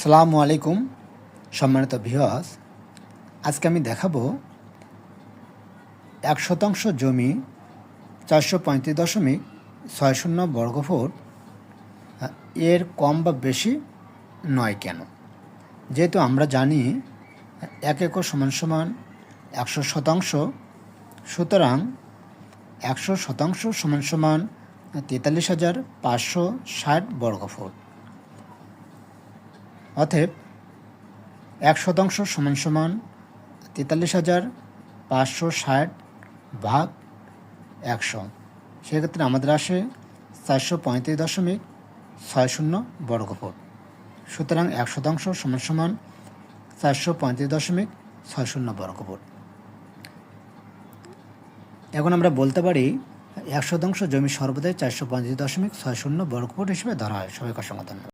সালামু আলাইকুম, সম্মানিত ভিওয়াস আজকে আমি দেখাবো এক শতাংশ জমি চারশো পঁয়ত্রিশ দশমিক ছয় শূন্য বর্গফুট এর কম বা বেশি নয় কেন? যেহেতু আমরা জানি এক একর সমান সমান একশো শতাংশ, সুতরাং একশো শতাংশ সমান সমান তেতাল্লিশ হাজার পাঁচশো ষাট বর্গফুট। অতএব এক শতাংশ সমান সমান তেতাল্লিশ হাজার পাঁচশো ষাট ভাগ একশো। সেক্ষেত্রে আমাদের আসে চারশো পঁয়ত্রিশ দশমিক ছয় শূন্য বর্গফুট। সুতরাং এক শতাংশ সমান সমান চারশো পঁয়ত্রিশ দশমিক ছয় শূন্য বর্গফুট। এখন আমরা বলতে পারি এক শতাংশ জমি সর্বদাই চারশো পঁয়ত্রিশ দশমিক ছয় শূন্য বর্গফুট হিসেবে ধরা হয়। সবাইকে ধন্যবাদ।